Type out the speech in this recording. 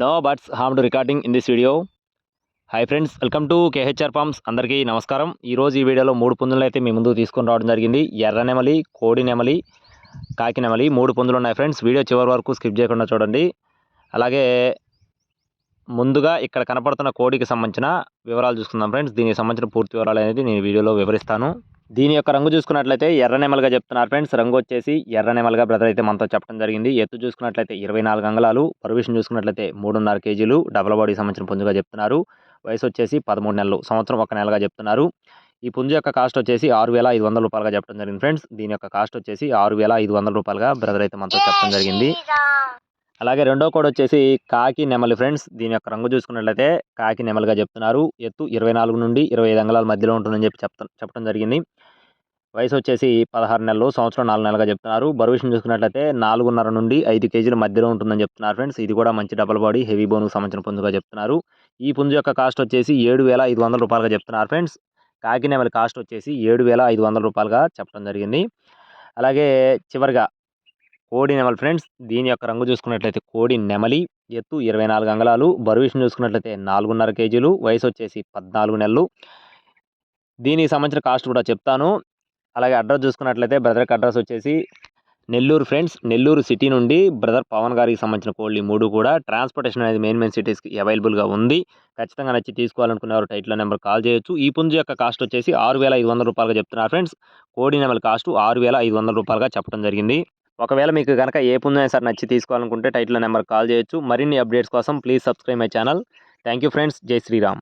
No birds harm to recording in this video hi friends welcome to KHR farms అందరికీ నమస్కారం ఈరోజు ఈ వీడియోలో మూడు పుంజులు అయితే మీ ముందుకు తీసుకొని రావడం జరిగింది. ఎర్ర నెమలి కోడి నెమలి కాకి నెమలి మూడు పుంజులు ఉన్నాయి ఫ్రెండ్స్ వీడియో చివరి వరకు స్కిప్ చేయకుండా చూడండి. అలాగే ముందుగా ఇక్కడ కనపడుతున్న కోడికి సంబంధించిన వివరాలు చూసుకుందాం ఫ్రెండ్స్ దీనికి సంబంధించిన పూర్తి వివరాలు అనేది నేను వీడియోలో వివరిస్తాను. దీని యొక్క రంగు చూసుకున్నట్లయితే ఎర్ర నెమలుగా చెప్తున్నారు ఫ్రెండ్స్. రంగు వచ్చేసి ఎర్ర నెమలుగా బ్రదర్ అయితే మనతో చెప్పడం జరిగింది. ఎత్తు చూసుకున్నట్లయితే ఇరవై నాలుగు అంగళాలు పర్విషన్ చూసుకున్నట్లయితే మూడున్నర కేజీలు డబల్ బాడీకి సంబంధించిన పుంజుగా చెప్తున్నారు. వయసు వచ్చేసి పదమూడు నెలలు సంవత్సరం ఒక నెలగా చెప్తున్నారు. ఈ పుంజు యొక్క కాస్ట్ వచ్చేసి ఆరు వేల ఐదు వందల రూపాయలుగా చెప్పడం జరిగింది ఫ్రెండ్స్. దీని యొక్క కాస్ట్ వచ్చేసి ఆరు వేల ఐదు వందల రూపాయలుగా బ్రదర్ అయితే మనతో చెప్పడం జరిగింది. అలాగే రెండో కోడ్ వచ్చేసి కాకి నెమలి ఫ్రెండ్స్ దీని యొక్క రంగు చూసుకున్నట్లయితే కాకి నెమలిగా చెప్తున్నారు. ఎత్తు ఇరవై నాలుగు నుండి ఇరవై ఐదు అంగళాల మధ్యలో ఉంటుందని చెప్పి చెప్తా చెప్పడం జరిగింది. వయసు వచ్చేసి పదహారు నెలలు సంవత్సరం నాలుగు నెలలుగా చెప్తున్నారు. బరువు విషయం చూసుకున్నట్లయితే నాలుగున్నర నుండి ఐదు కేజీల మధ్యలో ఉంటుందని చెప్తున్నారు ఫ్రెండ్స్. ఇది కూడా మంచి డబల్ బాడీ హెవీ బోన్కు సంబంధించిన పుంజుగా చెప్తున్నారు. ఈ పుంజు యొక్క కాస్ట్ వచ్చేసి ఏడు వేల ఐదు వందల రూపాయలుగా చెప్తున్నారు ఫ్రెండ్స్. కాకి నెమలి కాస్ట్ వచ్చేసి ఏడు వేల ఐదు వందల రూపాయలుగా చెప్పడం జరిగింది. అలాగే చివరిగా కోడి నెమలి ఫ్రెండ్స్ దీని యొక్క రంగు చూసుకున్నట్లయితే కోడి నెమలి ఎత్తు ఇరవై నాలుగు అంగళాలు బరువు విషయం చూసుకున్నట్లయితే నాలుగున్నర కేజీలు వయసు వచ్చేసి పద్నాలుగు నెలలు. దీనికి సంబంధించిన కాస్ట్ కూడా చెప్తాను. అలాగే అడ్రస్ చూసుకున్నట్లయితే బ్రదర్కి అడ్రస్ వచ్చేసి నెల్లూరు ఫ్రెండ్స్ నెల్లూరు సిటీ నుండి బ్రదర్ పవన్ గారికి సంబంధించిన కోళ్ళు మూడు కూడా. ట్రాన్స్పోర్టేషన్ అనేది మెయిన్ మెయిన్ సిటీస్కి అవైలబుల్గా ఉంది. ఖచ్చితంగా నచ్చి తీసుకోవాలనుకునేవారు టైట్లో నెంబర్ కాల్ చేయొచ్చు. ఈ పుంజు యొక్క కాస్ట్ వచ్చేసి ఆరు వేల ఐదు వందల రూపాయలుగా చెప్తున్నారు ఫ్రెండ్స్. కోడి నెమల కాస్ట్ ఆరు వేల ఐదు వందల రూపాయలుగా చెప్పడం జరిగింది. ఒకవేళ మీకు కనుక ఏ పుంజు అయినా సరే నచ్చి తీసుకోవాలనుకుంటే టైటిల్ నెంబర్ కాల్ చేయొచ్చు. మరిన్ని అప్డేట్స్ కోసం please subscribe my channel. Thank you friends. జై శ్రీరామ్.